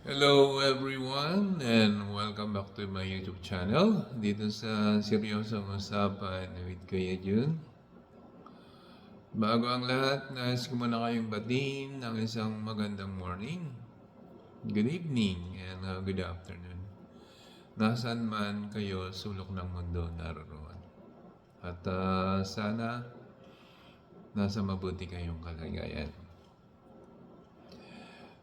Hello everyone and welcome back to my YouTube channel. Dito sa Seryosong Usapan with Kuya Jun. Bago ang lahat, nais ko muna kayong batiin ng isang magandang morning, good evening, and uh, good afternoon. Nasaan man kayo sulok ng mundo naroon. At uh, sana nasa mabuti kayong kalagayan.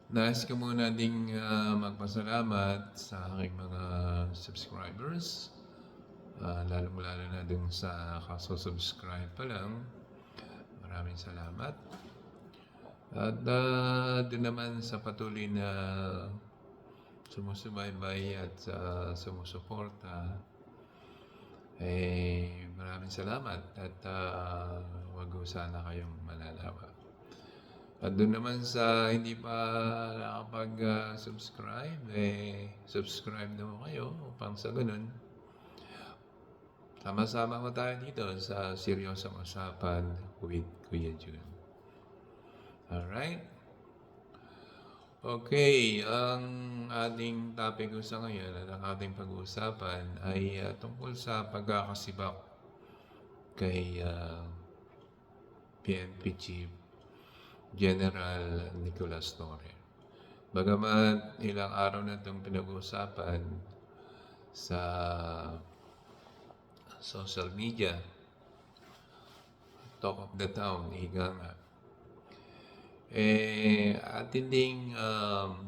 Nais ko muna ding ah, magpasalamat sa aking mga subscribers. Uh, Lalong-lalo na dun sa kaso-subscribe pa lang. Maraming salamat. At uh, din naman sa patuloy na sumusubaybay at uh, sumusuporta. Eh, maraming salamat at uh, wag sana kayong malalawa. At doon naman sa hindi pa nakapag-subscribe, eh, subscribe naman kayo upang sa ganun. Sama-sama mo tayo dito sa Seryosong Usapan with Kuya Jun. Alright? Okay, ang ating topic ko sa ngayon at ang ating pag-uusapan ay ah, tungkol sa pagkakasibak kay ah, PNP Chief General Nicolas Torre. Bagamat ilang araw na itong pinag-uusapan sa social media, talk of the town, higa nga. Eh, atin ding um,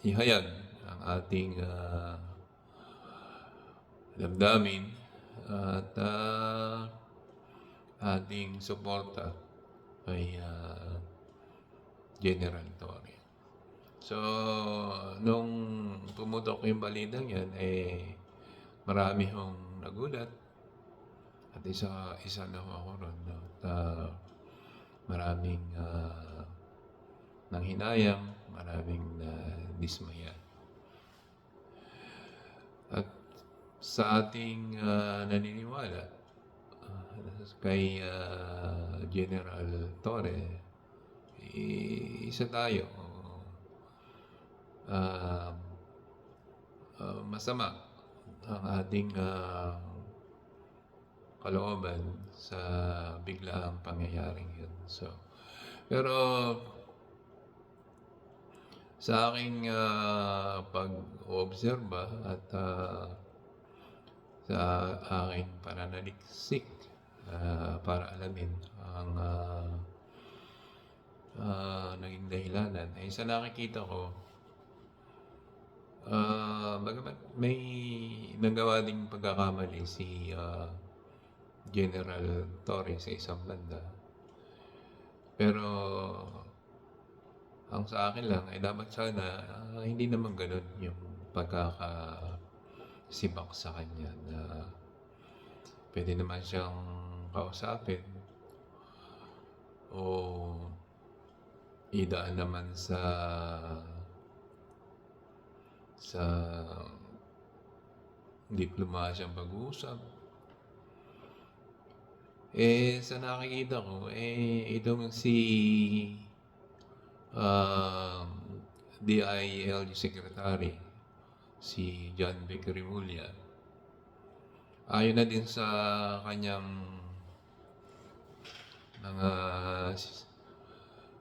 ihayag ang ating uh, damdamin at uh, ating suporta kay ah, General Torre. So, nung pumutok yung balitang yan, eh, marami hong nagulat. At isa, isa na ako ron. No? At, ah, maraming uh, nanghinayang, maraming na dismaya. At sa ating ah, naniniwala, ah, kay ah, General Torre, isa tayo. Um, ah, masama ang ating ah, kalooban sa biglaang pangyayaring yun. So, pero sa aking ah, pag-obserba at ah, sa aking pananaliksik ah, para alamin ang ah, ah, naging dahilanan. Ay sa nakikita ko ah, bagamat may nagawa ding pagkakamali si ah, General Torres sa isang banda pero ang sa akin lang ay dapat sana ah, hindi naman ganun yung pagkakasibak sa kanya na pwede naman siyang kausapin o idaan naman sa sa diplomasyang pag-uusap. Eh, sa nakikita ko, eh, itong si um, DILG Secretary, si John Vic Rimulya, ayon na din sa kanyang mga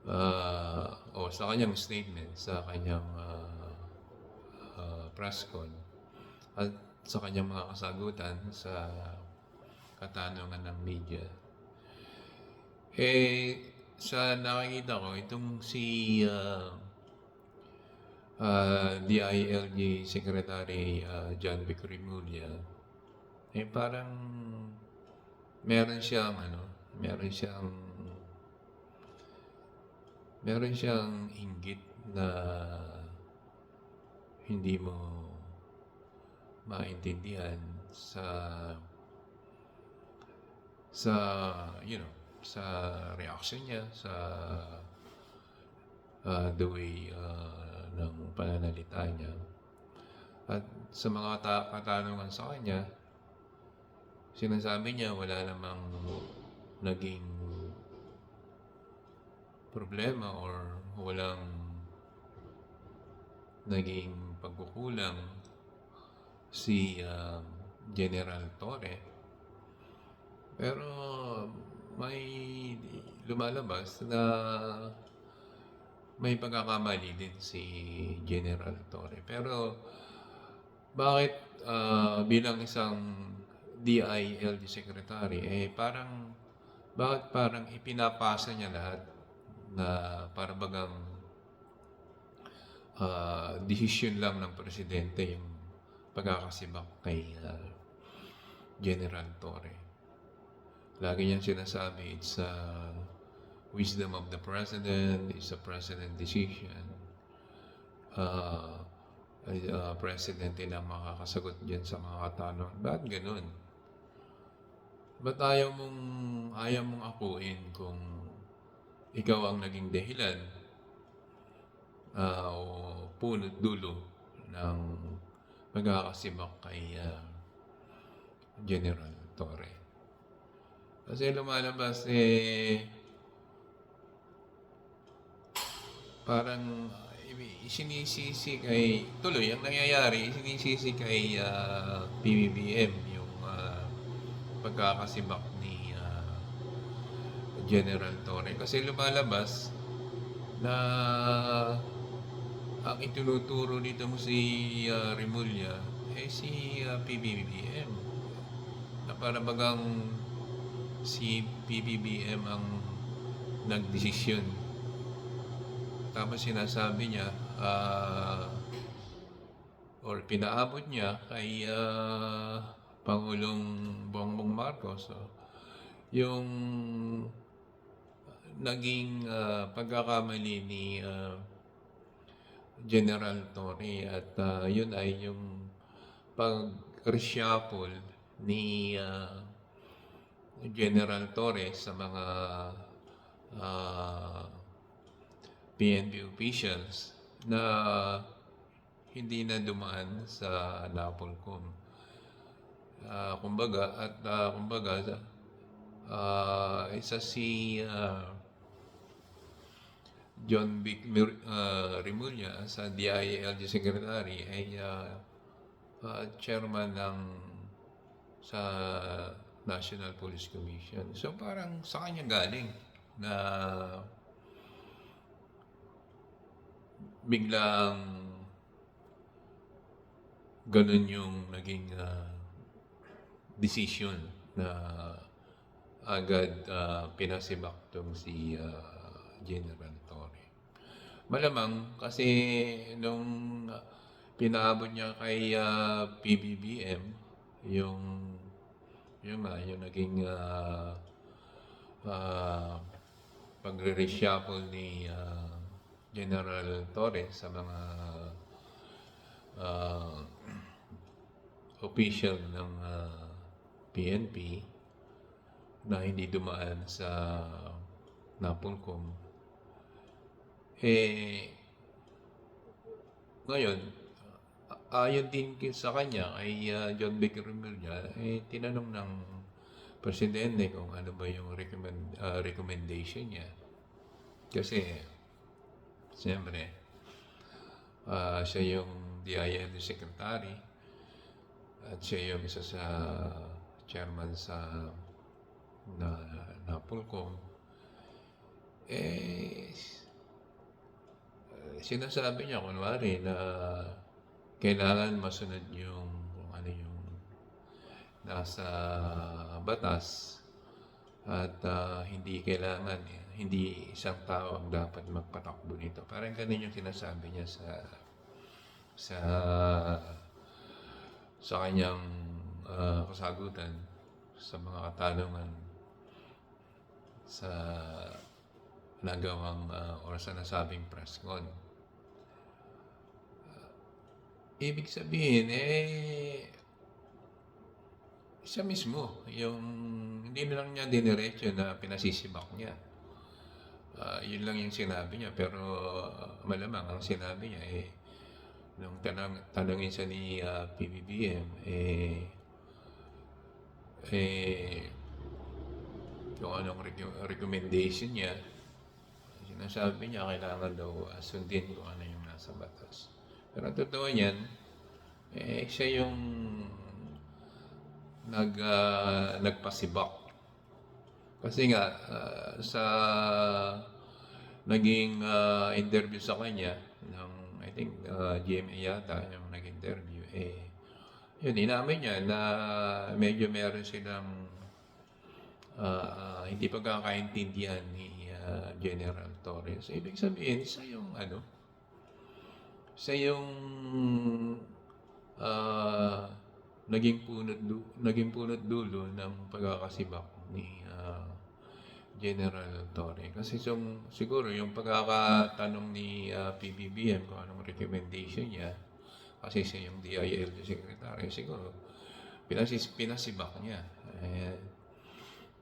uh, o sa kanyang statement sa kanyang uh, uh, press con at sa kanyang mga kasagutan sa katanungan ng media. Eh, sa nakikita ko, itong si uh, uh, DILG Secretary uh, John Vic Rimulya, eh parang meron siyang ano, meron siyang meron siyang inggit na hindi mo maintindihan sa sa you know sa reaction niya sa uh, the way uh, ng pananalita niya. At sa mga ta- katanungan sa kanya sinasabi niya wala namang naging problema or walang naging pagkukulang si ah, General Torre. Pero may lumalabas na may pagkakamali din si General Torre. Pero bakit ah, bilang isang DILG secretary, eh parang, bakit parang ipinapasa niya lahat na para bagang ah, desisyon lang ng presidente yung pagkakasibak kay ah, General Torre. Lagi niyang sinasabi, it's a wisdom of the president, it's a president decision. Uh, uh, president din ang makakasagot dyan sa mga katanungan. Bakit ganun? Ba't ayaw mong, ayaw mong akuin kung ikaw ang naging dahilan ah, o punot dulo ng pagkakasibak kay ah, General Torre? Kasi lumalabas eh parang uh, i- isinisisi kay tuloy ang nangyayari isinisisi kay ah, PBBM yung pagkakasibak ni ah, General Torre. Kasi lumalabas na ang itinuturo dito mo si ah, Remulla eh si ah, PBBM na para si PBBM ang nagdesisyon. Tapos sinasabi niya ah, or pinaabot niya kay ah, Pangulong Bongbong Marcos oh, yung naging ah, pagkakamali ni ah, General Torre at ah, yun ay yung pag-reshuffle ni ah, General Torres sa mga ah, PNP officials na hindi na dumaan sa NAPOLCOM. Ah, kumbaga, at ah, kumbaga, ah, isa si ah, John Vic ah, Rimulya sa DILG Secretary ay ah, ah, chairman ng sa National Police Commission. So parang sa kanya galing na biglang ganun yung naging ah, decision na agad ah, pinasibak si ah, General Torre. Malamang kasi nung pinaabot niya kay ah, PBBM yung yung nga yung naging ah, ah, pagre-reshuffle ni ah, General Torres sa mga ah, official ng ah, PNP na hindi dumaan sa Napolcom. Eh, ngayon, ayon din sa kanya ay ah, John Baker Remulla, eh, tinanong ng presidente kung ano ba yung recommend, ah, recommendation niya. Kasi, siyempre, ah, siya yung DILG secretary at siya yung isa sa chairman sa na Napolcom. Eh, eh, sinasabi niya kunwari na kailangan masunod yung kung ano yung nasa batas at ah, hindi kailangan eh, hindi isang tao ang dapat magpatakbo nito. Parang ganun yung sinasabi niya sa sa sa kanyang ah, kasagutan sa mga katanungan sa nagawang ah, or sa nasabing press con. Ibig sabihin, eh, siya mismo, yung hindi na lang niya diniretso na pinasisibak niya. Ah, yun lang yung sinabi niya, pero ah, malamang ang sinabi niya, eh, nung tanong, tanongin siya ni ah, PBBM, eh, eh, kung anong rec- recommendation niya, sinasabi niya kailangan daw ah, sundin kung ano yung nasa batas. Pero totoo niyan, eh, siya yung nag, ah, nagpasibak. Kasi nga, ah, sa naging ah, interview sa kanya, ng, I think, uh, GMA yata, yung nag-interview, eh, yun, inamin niya na medyo meron silang ah, hindi pagkakaintindihan ni ah, General Torres. Ibig sabihin, siya yung ano, siya yung ah, naging punot du- naging punot dulo ng pagkakasibak ni ah, General Torre. Kasi yung, siguro yung pagkakatanong ni ah, PBBM kung anong recommendation niya, kasi siya yung DILG secretary, siguro pinasis, pinasibak niya. Eh,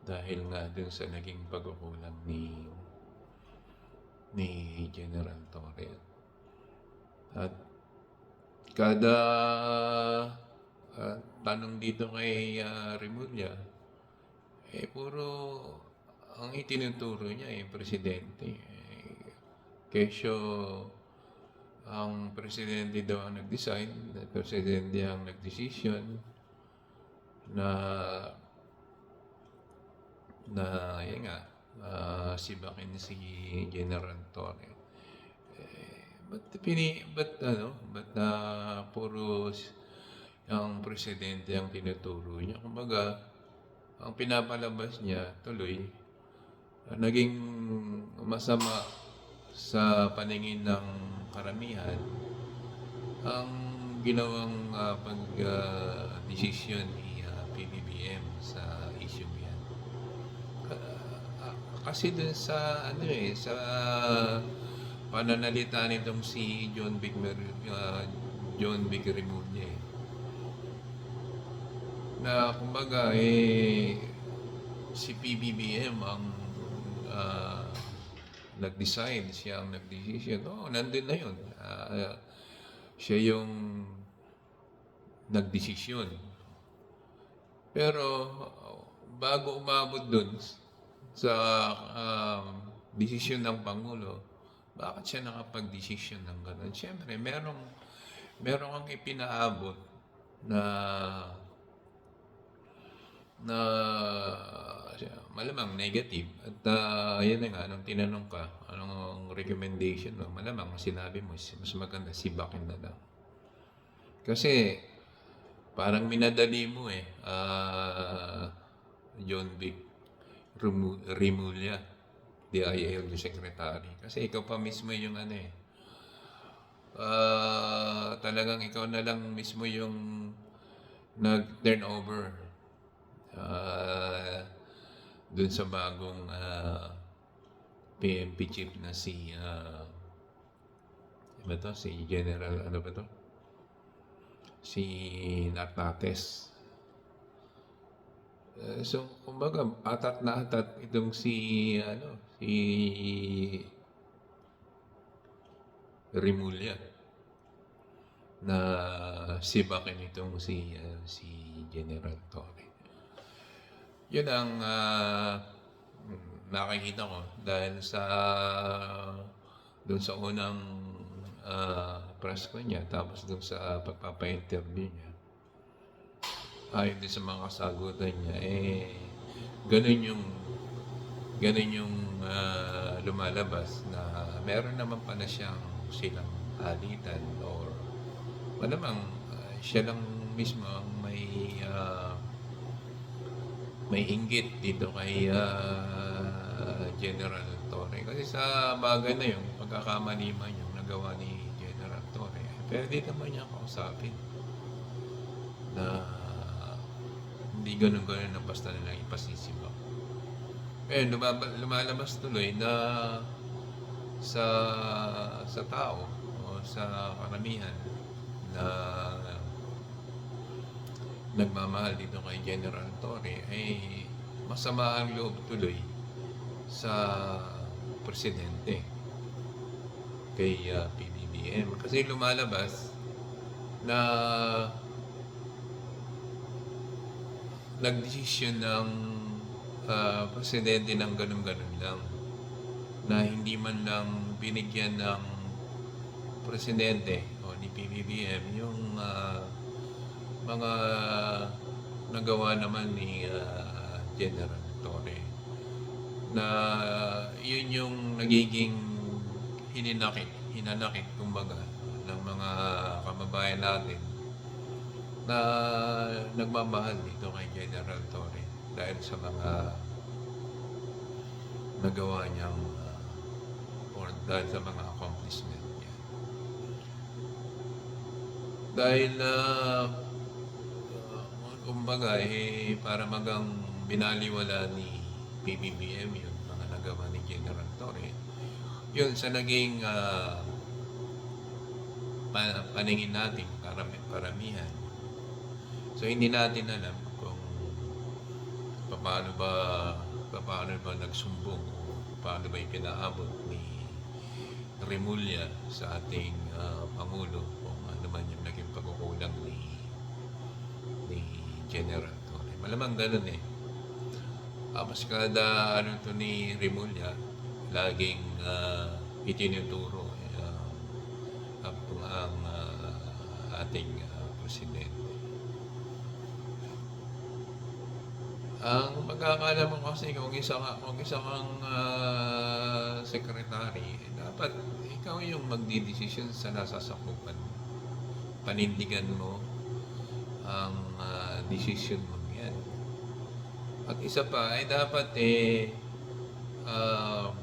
dahil nga dun sa naging pagkukulang ni ni General Torre. At kada ah, tanong dito kay uh, Remulla, eh puro ang itinuturo niya eh, presidente. Eh, kesyo ang presidente daw ang nag-design, presidente ang nag-decision na na yun nga, ah, sibakin si General Torre. Ba't pini, ba't ano, ba't na puro s- ang presidente ang tinuturo niya? Kumbaga, ang pinapalabas niya tuloy, ah, naging masama sa paningin ng karamihan ang ginawang ah, pag-desisyon ni ah, PBBM sa issue yan. Ah, kasi dun sa ano eh sa pananalita nitong si John Vic Mer- ah, John Vic Remulla eh. na kumbaga eh si PBBM ang ah, nag-decide, siya ang nag-decision. Oo, nandun na yun. Ah, siya yung nagdesisyon. Pero bago umabot dun sa um, desisyon ng Pangulo, bakit siya nakapag-desisyon ng gano'n? Siyempre, merong, merong ang ipinaabot na na malamang negative. At uh, yan na nga, nung tinanong ka, anong recommendation mo, malamang sinabi mo, mas maganda sibakin na lang. Kasi, parang minadali mo eh, ah, John Vic Remulla, DILG Secretary. Kasi ikaw pa mismo yung ano eh, ah, talagang ikaw na lang mismo yung nag-turn over ah, dun sa bagong ah, PMP chief na si ano ba to? Si General ano ba to? Si Natates. Eh, so, kumbaga, atat na atat itong si, ano, si Remulla na sibakin itong si, ah, si General Torre. Yun ang mm, nakikita ko dahil sa doon sa unang ah, press ko niya tapos doon sa pagpapa-interview niya ayon din sa mga kasagutan niya eh ganun yung ganun yung ah, lumalabas na meron naman pala siyang silang alitan or malamang ah, siya lang mismo ang may ah, may inggit dito kay ah, General Torre. Kasi sa bagay na yun, pagkakamali man yung nagawa ni General Torre, pwede naman niya kausapin na hindi ganun-ganun na basta nilang ipasisibak. Eh, lumaba, lumalabas tuloy na sa sa tao o sa karamihan na nagmamahal dito kay General Torre ay masama ang loob tuloy sa presidente kay uh, PBBM kasi lumalabas na nagdesisyon ng ah, presidente ng ganun-ganun lang. Na hindi man lang binigyan ng presidente o ni PBBM yung ah, mga nagawa naman ni ah, General Torre. Na yun yung nagiging hininakit, hinanakit kumbaga ng mga kababayan natin na nagmamahal dito kay General Torre dahil sa mga nagawa niyang ah, or dahil sa mga accomplishment niya. Dahil na kumbaga eh para magang binaliwala ni PBBM yun mga nagawa ni General Torre yun sa naging pa- paningin natin karami, paramihan so hindi natin alam kung paano ba paano ba nagsumbong o paano ba ipinaabot ni Remulla sa ating ah, Pangulo kung ano man yung naging pagkukulang ni ni General Torre. Malamang ganun eh. Ah, mas kada ano to ni Remulla, laging uh, itinuturo ah, ang, ah, ating ah, presidente. Ang pagkakala mo kasi kung isa ka, kung isa kang ah, secretary, eh, dapat ikaw yung magdidesisyon sa nasasakupan mo. Panindigan mo ang ah, decision mo yan. At isa pa ay dapat eh ah,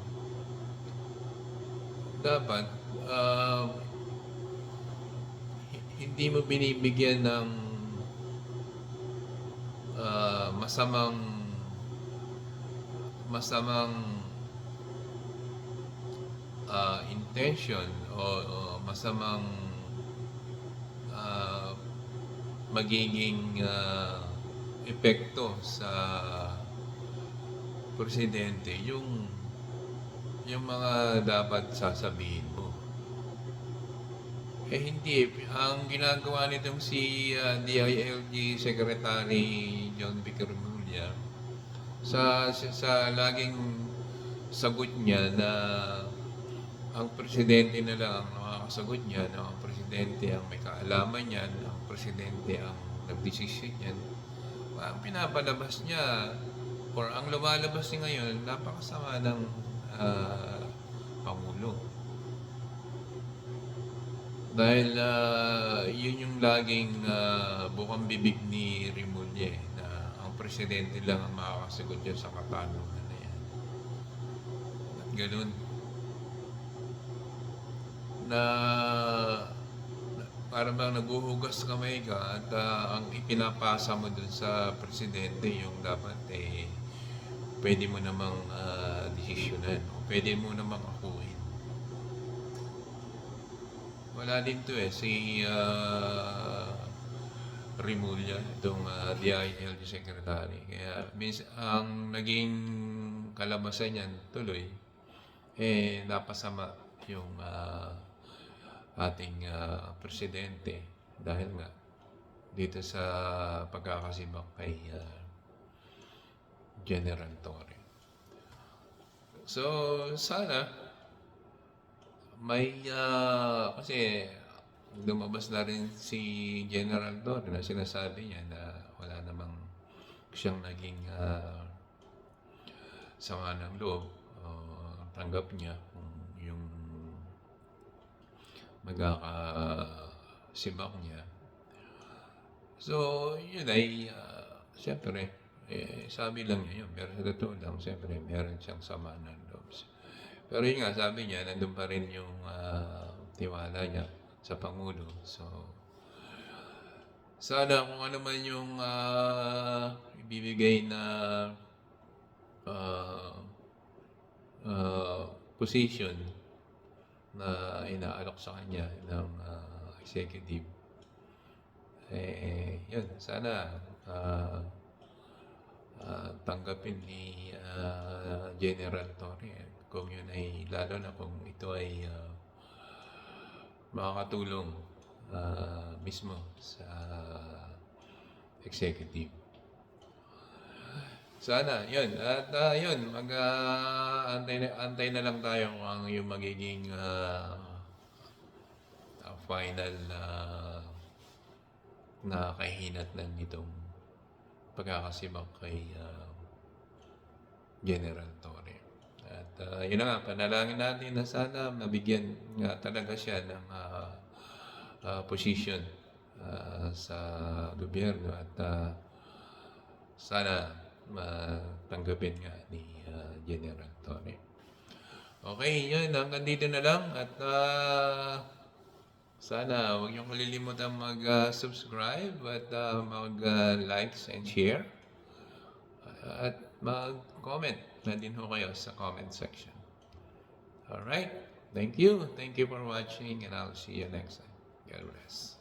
dapat hi- hindi mo binibigyan ng masamang masamang ah, intention o, o masamang ah, magiging ah, epekto sa presidente yung yung mga dapat sasabihin. Eh hindi, ang ginagawa nitong si ah, DILG Secretary John Vic Remulla sa, sa, sa laging sagot niya na ang presidente na lang ang nakakasagot niya, na ang presidente ang may kaalaman niyan, ang presidente ang nagdesisyon niyan. Ang pinapalabas niya, or ang lumalabas niya ngayon, napakasama ng ah, Pangulo. Dahil ah, yun yung laging ah, bukang bibig ni Rimulye na ang presidente lang ang makakasagot dyan sa katanungan na yan. At ganun. Na, na para bang naguhugas kamay ka at ah, ang ipinapasa mo dun sa presidente yung dapat eh pwede mo namang uh, desisyonan o pwede mo namang akuin. Wala din to eh, si uh, Rimulya, itong uh, DILG Secretary. Kaya mins ang naging kalabasan niyan tuloy, eh napasama yung ah, ating ah, presidente dahil nga dito sa pagkakasibak kay ah, General Torre. So, sana may ah, kasi lumabas na rin si General Torre na sinasabi niya na wala namang siyang naging ah, sama ng loob o tanggap niya kung yung magkakasibak niya. So, yun ay, uh, siyempre, eh, sabi lang niya yun. Pero sa totoo lang, siyempre, meron siyang sama ng. Pero yun nga, sabi niya, nandun pa rin yung ah, tiwala niya sa Pangulo. So, sana kung ano man yung ah, ibibigay na ah, ah, position na inaalok sa kanya ng ah, executive, eh, yun, sana ah, ah, tanggapin ni ah, General Torre kung yun ay, lalo na kung ito ay ah, makakatulong ah, mismo sa executive. Sana, yun. At ah, yun, mag ah, antay, na, antay na lang tayo kung ang yung magiging ah, final na na kahinatnan nitong pagkakasibak kay ah, General Torre. Ah, yun na nga, panalangin natin na sana mabigyan nga talaga siya ng ah, ah, position ah, sa gobyerno at ah, sana matanggapin nga ni ah, General Torre. Okay, yun. Hanggang dito na lang. At ah, sana huwag niyong kalilimutan mag-subscribe at ah, mag-likes and share. At mag-comment na din ho kayo sa comment section. Alright. Thank you. Thank you for watching and I'll see you next time. God bless.